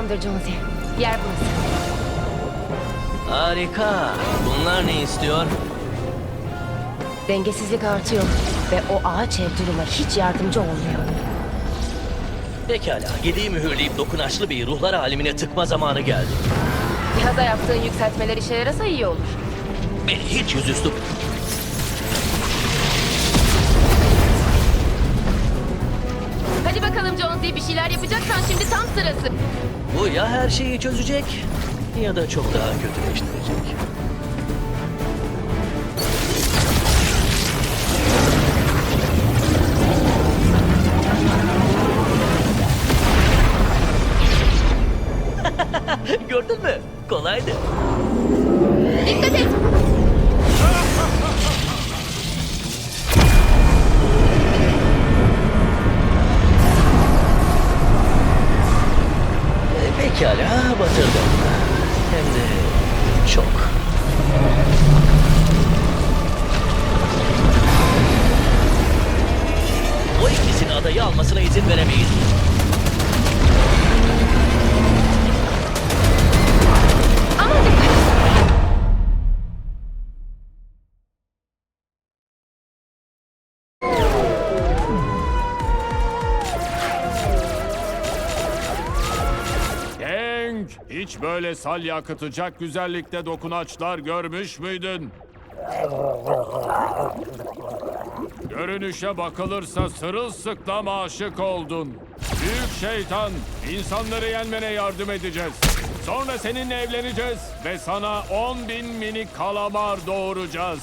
Tamamdır Jonesy. Yer burası. Harika. Bunlar ne istiyor? Dengesizlik artıyor ve o ağaç ev duruma hiç yardımcı olmuyor. Pekala. Gediği mühürleyip dokunaçlı bir ruhlar alemine tıkma zamanı geldi. Cihaza yaptığın yükseltmeler işe yarasa iyi olur. Beni hiç yüzüstü... bir şeyler yapacaksan şimdi tam sırası. Bu ya her şeyi çözecek ya da çok daha kötüleştirecek. Gördün mü? Kolaydı. Dikkat et. Pekala batırdım. Hem de çok. O ikisini adayı almasına izin veremeyiz. Böyle salya akıtacak güzellikte dokunaçlar görmüş müydün? Görünüşe bakılırsa sırılsıklam aşık oldun. Büyük şeytan, insanları yenmene yardım edeceğiz. Sonra seninle evleneceğiz ve sana 10 bin minik kalamar doğuracağız.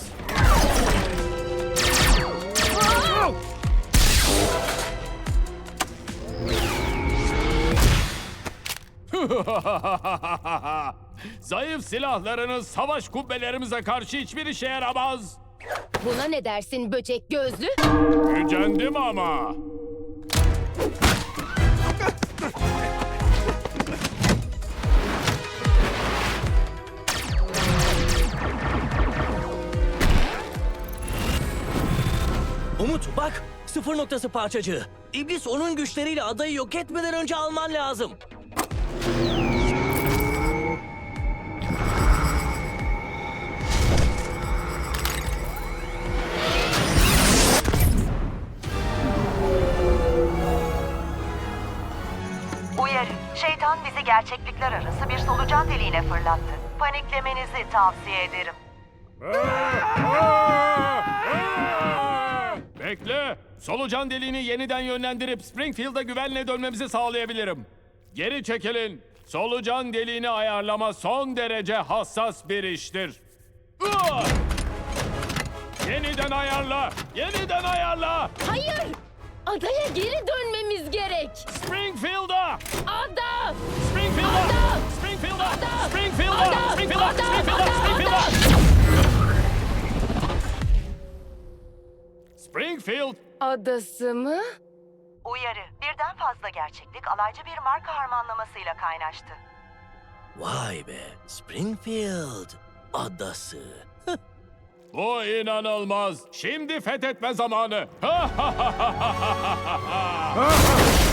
Zayıf silahlarınız savaş kubbelerimize karşı hiçbir işe yaramaz. Buna ne dersin böcek gözlü? Gücendim ama. Umut bak sıfır noktası parçacığı. İblis onun güçleriyle adayı yok etmeden önce alman lazım. Uyarı. Şeytan bizi gerçeklikler arası bir solucan deliğine fırlattı. Paniklemenizi tavsiye ederim. Bekle. Solucan deliğini yeniden yönlendirip Springfield'a güvenle dönmemizi sağlayabilirim. Geri çekilin. Solucan deliğini ayarlama son derece hassas bir iştir. Uah! Yeniden ayarla. Yeniden ayarla. Hayır. Adaya geri dönmemiz gerek. Springfield'a. Ada. Springfield'a. Ada! Springfield'a. Ada! Springfield'a. Ada! Springfield'a. Ada! Springfield'a. Ada! Springfield'a. Ada! Springfield. Adası mı? Uyarı. Birden fazla gerçeklik alaycı bir marka harmanlamasıyla kaynaştı. Vay be Springfield adası. Bu inanılmaz. Şimdi fethetme zamanı.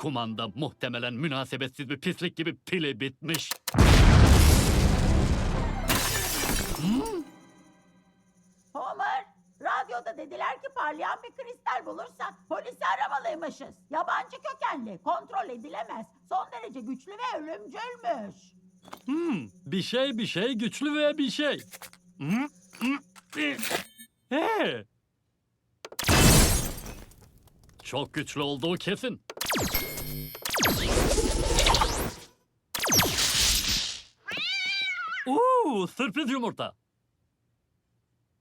Kumanda muhtemelen münasebetsiz bir pislik gibi pili bitmiş. Homer, radyoda dediler ki parlayan bir kristal bulursak polisi aramalıymışız. Yabancı kökenli, kontrol edilemez, son derece güçlü ve ölümcülmüş. Hmm, bir şey bir şey güçlü ve bir şey. Hmm, hmm, eh. Ee. Çok güçlü olduğu kesin. Uuu, sürpriz yumurta.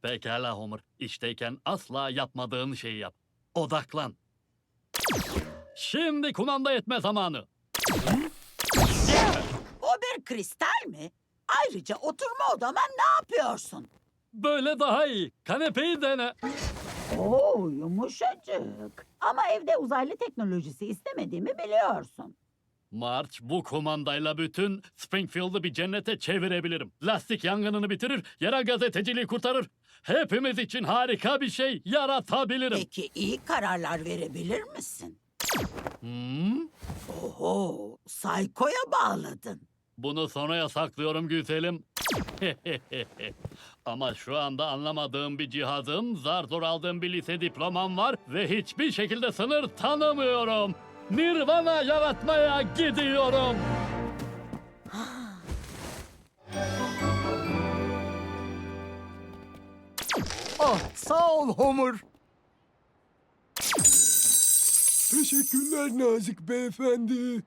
Pekala Homer, işteyken asla yapmadığın şeyi yap. Odaklan. Şimdi kumanda etme zamanı. O bir kristal mi? Ayrıca oturma odama ne yapıyorsun? Böyle daha iyi. Kanepeyi dene. Oo yumuşacık. Ama evde uzaylı teknolojisi istemediğimi biliyorsun. March bu kumandayla bütün Springfield'ı bir cennete çevirebilirim. Lastik yangınını bitirir, yerel gazeteciliği kurtarır. Hepimiz için harika bir şey yaratabilirim. Peki iyi kararlar verebilir misin? Hmm? Oho, Sayko'ya bağladın. Bunu sonraya saklıyorum güzelim. Ama şu anda anlamadığım bir cihazım, zar zor aldığım bir lise diplomam var ve hiçbir şekilde sınır tanımıyorum. Nirvana yaratmaya gidiyorum. Ah sağ ol Homer. Teşekkürler nazik beyefendi.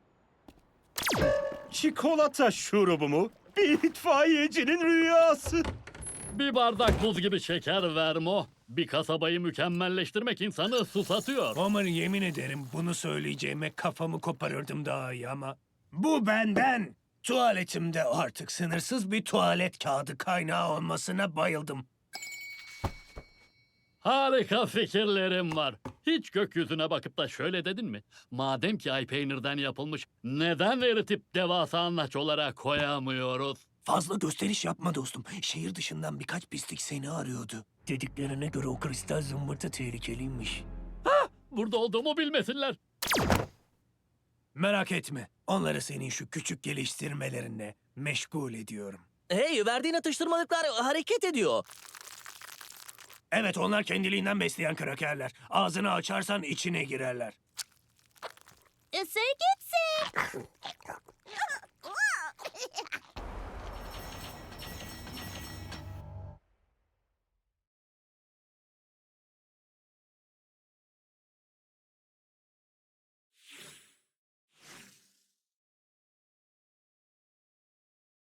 Çikolata şurubu mu? Bir itfaiyecinin rüyası. Bir bardak buz gibi şeker ver Mo. Bir kasabayı mükemmelleştirmek insanı susatıyor. Homer yemin ederim bunu söyleyeceğime kafamı koparırdım daha iyi ama... Bu benden. Tuvaletimde artık sınırsız bir tuvalet kağıdı kaynağı olmasına bayıldım. Harika fikirlerim var. Hiç gökyüzüne bakıp da şöyle dedin mi? Madem ki ay peynirden yapılmış, neden eritip devasa anlaç olarak koyamıyoruz? Fazla gösteriş yapma dostum. Şehir dışından birkaç pislik seni arıyordu. Dediklerine göre o kristal zımbırtı tehlikeliymiş. Burada olduğumu bilmesinler. Merak etme. Onları senin şu küçük geliştirmelerinle meşgul ediyorum. Hey verdiğin atıştırmalıklar hareket ediyor. Evet onlar kendiliğinden besleyen krakerler. Ağzını açarsan içine girerler. Isır gitsin.